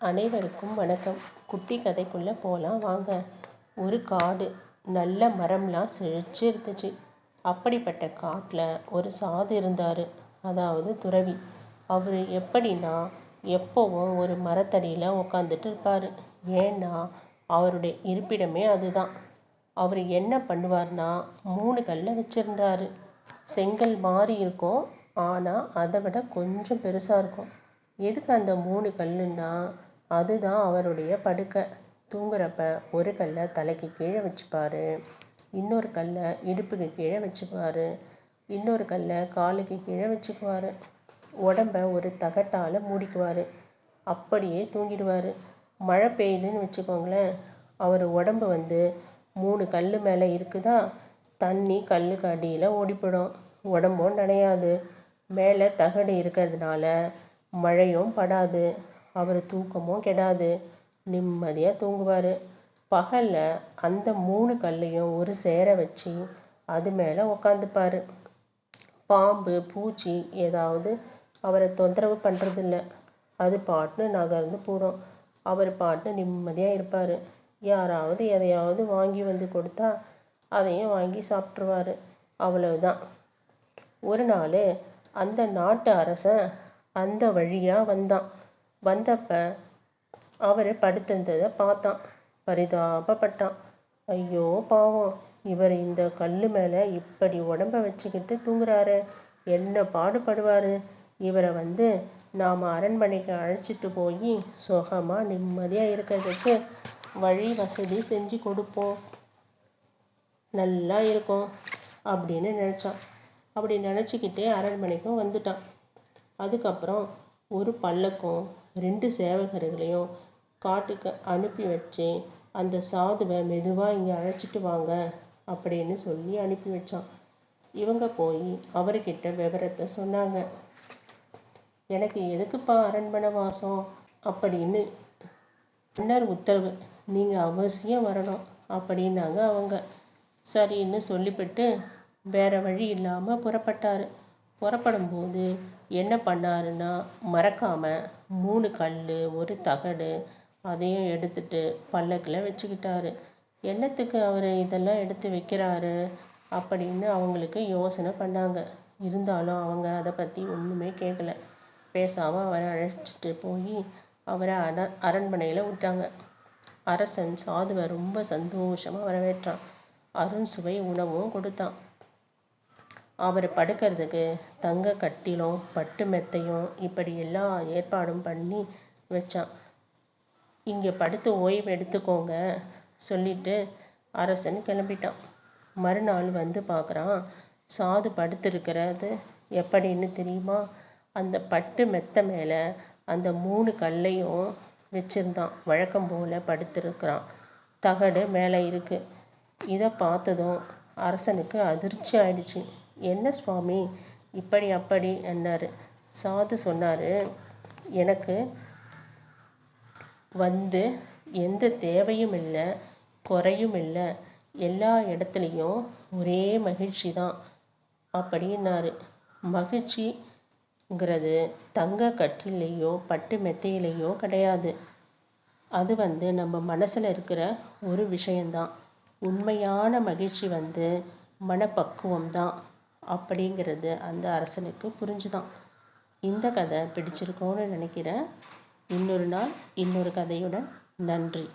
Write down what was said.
அனைவருக்கும் வணக்கம். குட்டி கதைக்குள்ளே போகலாம் வாங்க. ஒரு காடு நல்ல மரம்லாம் செழிச்சு இருந்துச்சு அப்படிப்பட்ட காட்டில் ஒரு சாது இருந்தார். அதாவது துறவி. அவர் எப்படின்னா எப்போவும் ஒரு மரத்தடியில் உக்காந்துட்டு இருப்பார். ஏன்னா அவருடைய இருப்பிடமே அதுதான். அவர் என்ன பண்ணுவார்னா மூணு கல்லை வச்சுருந்தார். செங்கல் மாதிரி இருக்கும். ஆனால் அதை விட கொஞ்சம் பெருசாக இருக்கும். எதுக்கு அந்த மூணு கல்லுன்னா அதுதான் அவருடைய படுக்கை. தூங்குறப்ப ஒரு கல்லை தலைக்கு கீழே வச்சுப்பார். இன்னொரு கல்லை இடுப்புக்கு கீழே வச்சுக்குவார். இன்னொரு கல்லை காலுக்கு கீழே வச்சுக்குவார். உடம்ப ஒரு தகட்டால் மூடிக்குவார். அப்படியே தூங்கிடுவார். மழை பெய்யுதுன்னு வச்சுக்கோங்களேன். அவர் உடம்பு வந்து மூணு கல் மேலே இருக்குதா? தண்ணி கல்லுக்கு அடியில் ஓடிப்படும். உடம்பும் நனையாது. மேலே தகடு இருக்கிறதுனால மழையும் படாது. அவர் தூக்கமும் கெடாது நிம்மதியாக தூங்குவார். பகலில் அந்த மூணு கல்லையும் ஒரு சேர வச்சு அது மேலே உக்காந்துப்பார். பாம்பு பூச்சி ஏதாவது அவரை தொந்தரவு பண்ணுறதில்ல அது பாட்டுன்னு நகர்ந்து போகிறோம் அவர் பாட்டுன்னு நிம்மதியாக இருப்பார். யாராவது எதையாவது வாங்கி வந்து கொடுத்தா அதையும் வாங்கி சாப்பிட்ருவாரு அவ்வளவுதான். ஒரு நாள் அந்த நாட்டு அரசன் அந்த வழியாக வந்தான். வந்தப்ப அவர் படுத்திருந்ததை பார்த்தான். பரிதாபப்பட்டான். ஐயோ பாவம். இவர் இந்த கல் மேலே இப்படி உடம்ப வச்சுக்கிட்டு தூங்குறாரு. என்ன பாடுபடுவார்? இவரை வந்து நாம் அரண்மனைக்கு அழைச்சிட்டு போய் சுகமாக நிம்மதியாக இருக்கிறதுக்கு வழி வசதி செஞ்சு கொடுப்போம். நல்லா இருக்கும் அப்படின்னு நினச்சான். அப்படி நினச்சிக்கிட்டே அரண்மனைக்கும் வந்துட்டான். அதுக்கப்புறம் ஒரு பல்லக்கும் ரெண்டு சேவகர்களையும் காட்டுக்கு அனுப்பி வச்சு அந்த சாதுவை மெதுவாக இங்கே அழைச்சிட்டு வாங்க அப்படின்னு சொல்லி அனுப்பி வச்சான். இவங்க போய் அவர்கிட்ட விவரத்தை சொன்னாங்க. எனக்கு எதுக்குப்பா அரண்மனை வாசம் அப்படின்னு மன்னர் உத்தரவு நீங்கள் அவசியம் வரணும் அப்படின்னாங்க அவங்க. சரின்னு சொல்லிவிட்டு வேறு வழி இல்லாமல் புறப்பட்டார். புறப்படும்போது என்ன பண்ணாருன்னா மறக்காமல் மூணு கல் ஒரு தகடு அதையும் எடுத்துட்டு பல்லக்கில் வச்சுக்கிட்டாரு. என்னத்துக்கு அவர் இதெல்லாம் எடுத்து வைக்கிறாரு அப்படின்னு அவங்களுக்கு யோசனை பண்ணாங்க. இருந்தாலும் அவங்க அதை பற்றி ஒன்றுமே கேட்கல பேசாமல் அவரை அழைச்சிட்டு போய் அவரை அர அரண்மனையில் விட்டாங்க. அரசன் சாதுவை ரொம்ப சந்தோஷமாக வரவேற்றான். அருண் சுவை உணவும் கொடுத்தான். அவர் படுக்கிறதுக்கு தங்க கட்டிலும் பட்டு மெத்தையும் இப்படி எல்லா ஏற்பாடும் பண்ணி வச்சான். இங்கே படுத்து ஓய்வு எடுத்துக்கோங்க சொல்லிட்டு அரசன் கிளம்பிட்டான். மறுநாள் வந்து பார்க்குறான் சாது படுத்திருக்கிறது எப்படின்னு தெரியுமா? அந்த பட்டு மெத்த மேலே அந்த மூணு கல்லையும் வச்சுருந்தான். வழக்கம் போல் படுத்திருக்கிறான். தகடு மேலே இருக்குது இதை பார்த்ததும் அரசனுக்கு அதிர்ச்சி ஆயிடுச்சு. என்ன சுவாமி? இப்படி அப்படி என்னார் சாது சொன்னார் எனக்கு வந்து எந்த தேவையும் இல்லை குறையும் இல்லை எல்லா இடத்துலையும் ஒரே மகிழ்ச்சி தான் அப்படின்னாரு. மகிழ்ச்சிங்கிறது தங்க கட்டிலையோ பட்டு மெத்தையிலையோ கிடையாது. அது வந்து நம்ம மனசில் இருக்கிற ஒரு விஷயந்தான் உண்மையான மகிழ்ச்சி வந்து மனப்பக்குவம் தான். அப்படிங்கிறது அந்த அரசனுக்கு புரிஞ்சுதான். இந்த கதை பிடிச்சிருக்கோன்னு நினைக்கிறேன். இன்னொரு நாள் இன்னொரு கதையுடன் நன்றி.